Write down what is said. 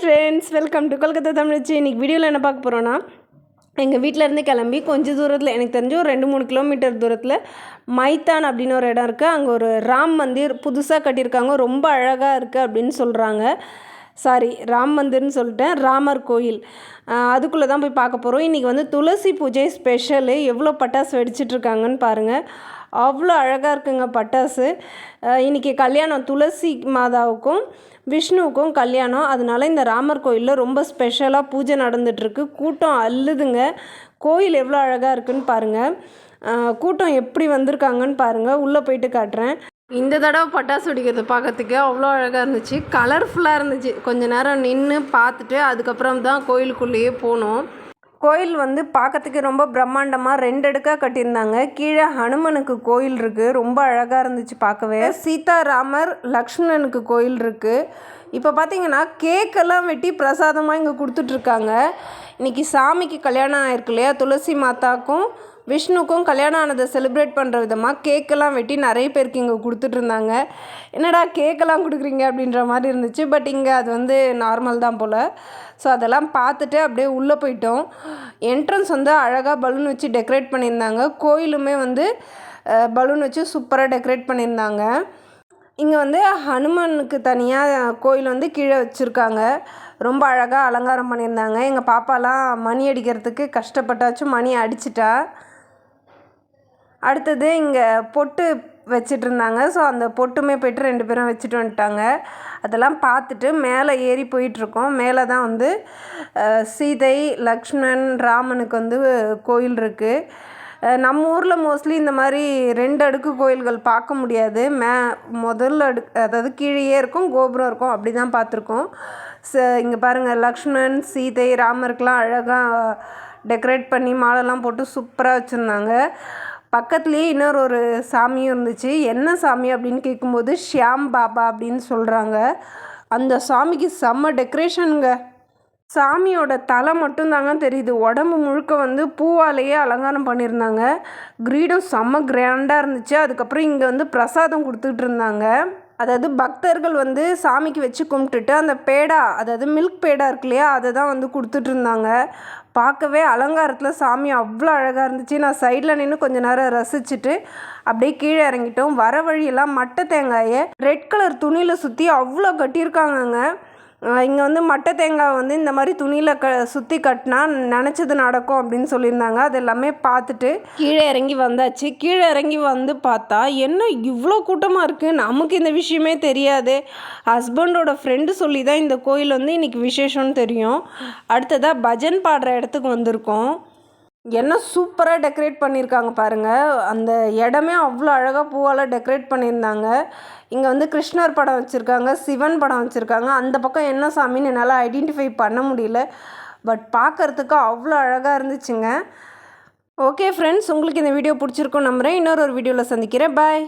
Friends welcome to Kolkata தமிழ்ச்சி இன்றைக்கி வீடியோவில் என்ன பார்க்க போகிறோன்னா எங்கள் வீட்டிலேருந்து கிளம்பி கொஞ்சம் தூரத்தில் எனக்கு தெரிஞ்சு ஒரு ரெண்டு மூணு கிலோமீட்டர் தூரத்தில் மைத்தான் அப்படின்னு ஒரு இடம் இருக்குது அங்கே ஒரு ராம் மந்திர் புதுசாக கட்டியிருக்காங்க. ரொம்ப அழகாக இருக்குது அப்படின்னு சொல்கிறாங்க சாரி ராம் மந்திர்னு சொல்லிட்டேன் ராமர் கோயில். அதுக்குள்ளே தான் போய் பார்க்க போகிறோம் இன்றைக்கி வந்து துளசி பூஜை ஸ்பெஷலு எவ்வளோ பட்டாசு வெடிச்சிட்ருக்காங்கன்னு பாருங்கள் அவ்வளோ அழகாக இருக்குங்க பட்டாசு. இன்றைக்கி கல்யாணம் துளசி மாதாவுக்கும் விஷ்ணுவுக்கும் கல்யாணம். அதனால இந்த ராமர் கோயிலில் ரொம்ப ஸ்பெஷலாக பூஜை நடந்துகிட்ருக்கு கூட்டம் அல்லுதுங்க கோயில் எவ்வளோ அழகாக இருக்குன்னு பாருங்கள் கூட்டம் எப்படி வந்திருக்காங்கன்னு பாருங்கள் உள்ளே போயிட்டு காட்டுறேன். இந்த தடவை பட்டாசு வெடிக்கிறது பார்க்கறதுக்கு அவ்வளோ அழகாக இருந்துச்சு. கலர்ஃபுல்லாக இருந்துச்சு. கொஞ்ச நேரம் நின்று பார்த்துட்டு அதுக்கப்புறம் தான் கோயிலுக்குள்ளேயே போனோம். கோயில் வந்து பார்க்கறதுக்கு ரொம்ப பிரம்மாண்டமாக ரெண்டு அடுக்காக கட்டியிருந்தாங்க. கீழே ஹனுமனுக்கு கோயில் இருக்குது ரொம்ப அழகாக இருந்துச்சு பார்க்கவே. சீதாராமர் லக்ஷ்மணனுக்கு கோயில் இருக்குது இப்போ பார்த்தீங்கன்னா கேக்கெல்லாம் வெட்டி பிரசாதமாக இங்கே கொடுத்துட்ருக்காங்க இன்றைக்கி சாமிக்கு கல்யாணம் ஆயிருக்கு இல்லையா துளசி மாதாக்கும் விஷ்ணுக்கும் கல்யாணம் ஆனதை செலிப்ரேட் பண்ணுற விதமாக கேக்கெல்லாம் வெட்டி நிறைய பேருக்கு இங்கே கொடுத்துட்டு இருந்தாங்க. என்னடா கேக்கெல்லாம் கொடுக்குறீங்க அப்படின்ற மாதிரி இருந்துச்சு. பட் இங்கே அது வந்து நார்மல் தான் போல். ஸோ அதெல்லாம் பார்த்துட்டு அப்படியே உள்ளே போயிட்டோம். என்ட்ரன்ஸ் வந்து அழகாக பலூன் வச்சு டெக்கரேட் பண்ணியிருந்தாங்க. கோயிலுமே வந்து பலூன் வச்சு சூப்பராக டெக்கரேட் பண்ணியிருந்தாங்க. இங்கே வந்து ஹனுமனுக்கு தனியாக கோயில் வந்து கீழே வச்சுருக்காங்க. ரொம்ப அழகாக அலங்காரம் பண்ணியிருந்தாங்க. எங்கள் பாப்பாலாம் மணி அடிக்கிறதுக்கு கஷ்டப்பட்டாச்சும் மணி அடிச்சிட்டா. அடுத்தது இங்கே பொட்டு வச்சிட்ருந்தாங்க. ஸோ அந்த பொட்டுமே போய்ட்டு ரெண்டு பேரும் வச்சுட்டு வந்துட்டாங்க. அதெல்லாம் பார்த்துட்டு மேலே ஏறி போயிட்டுருக்கோம் மேலே தான் வந்து சீதை லக்ஷ்மண் ராமனுக்கு வந்து கோயில் இருக்குது நம்ம ஊரில் மோஸ்ட்லி இந்த மாதிரி ரெண்டு அடுக்கு கோயில்கள் பார்க்க முடியாது. மே முதல் அடுக்கு அதாவது கீழேயே இருக்கும் கோபுரம் இருக்கும். அப்படி தான் பார்த்துருக்கோம் ச இங்கே பாருங்கள் லக்ஷ்மணன் சீதை ராமருக்கெலாம் அழகாக டெக்கரேட் பண்ணி மாலைலாம் போட்டு சூப்பராக வச்சுருந்தாங்க. பக்கத்துலேயே இன்னொரு ஒரு சாமியும் இருந்துச்சு. என்ன சாமி? அப்படின்னு கேட்கும்போது ஷியாம் பாபா அப்படின்னு சொல்கிறாங்க அந்த சாமிக்கு செம்ம டெக்கரேஷனுங்க. சாமியோட தலை மட்டும்தாங்க தெரியுது. உடம்பு முழுக்க வந்து பூவாலேயே அலங்காரம் பண்ணியிருந்தாங்க. கிரீடம் செம்ம கிராண்டாக இருந்துச்சு. அதுக்கப்புறம் இங்கே வந்து பிரசாதம் கொடுத்துட்டு இருந்தாங்க. அதாவது பக்தர்கள் வந்து சாமிக்கு வச்சு கும்பிட்டுட்டு அந்த பேடா அதாவது மில்க் பேடா இருக்கு இல்லையா அதை தான் வந்து கொடுத்துட்டு இருந்தாங்க பார்க்கவே அலங்காரத்தில் சாமி அவ்வளோ அழகாக இருந்துச்சு. நான் சைடில் நின்று கொஞ்ச நேரம் ரசிச்சுட்டு அப்படியே கீழே இறங்கிட்டோம். வர வழியெல்லாம் மட்டை தேங்காயை ரெட் கலர் துணியில் சுற்றி அவ்வளோ கட்டியிருக்காங்கங்க. இங்கே வந்து மட்டை தேங்காய் வந்து இந்த மாதிரி துணியில் க சுற்றி கட்டினா நினச்சது நடக்கும் அப்படின்னு சொல்லியிருந்தாங்க. அது எல்லாமே பார்த்துட்டு கீழே இறங்கி வந்தாச்சு. கீழே இறங்கி வந்து பார்த்தா என்ன இவ்வளோ கூட்டமாக இருக்குது நமக்கு இந்த விஷயமே தெரியாது. ஹஸ்பண்டோட ஃப்ரெண்டு சொல்லி தான் இந்த கோயில் வந்து இன்றைக்கி விசேஷம்னு தெரியும். அடுத்ததாக பஜன் பாடுற இடத்துக்கு வந்திருக்கோம். என்ன சூப்பராக டெக்கரேட் பண்ணியிருக்காங்க பாருங்கள் அந்த இடமே அவ்வளோ அழகாக பூவால் டெக்கரேட் பண்ணியிருந்தாங்க. இங்கே வந்து கிருஷ்ணர் படம் வச்சுருக்காங்க சிவன் படம் வச்சுருக்காங்க. அந்த பக்கம் என்ன சாமின்னு என்னால் ஐடென்டிஃபை பண்ண முடியல. பட் பார்க்குறதுக்கு அவ்வளோ அழகாக இருந்துச்சுங்க. ஓகே ஃப்ரெண்ட்ஸ் உங்களுக்கு இந்த வீடியோ பிடிச்சிருக்கும் நம்புகிறேன் இன்னொரு ஒரு வீடியோவில் சந்திக்கிறேன். பாய்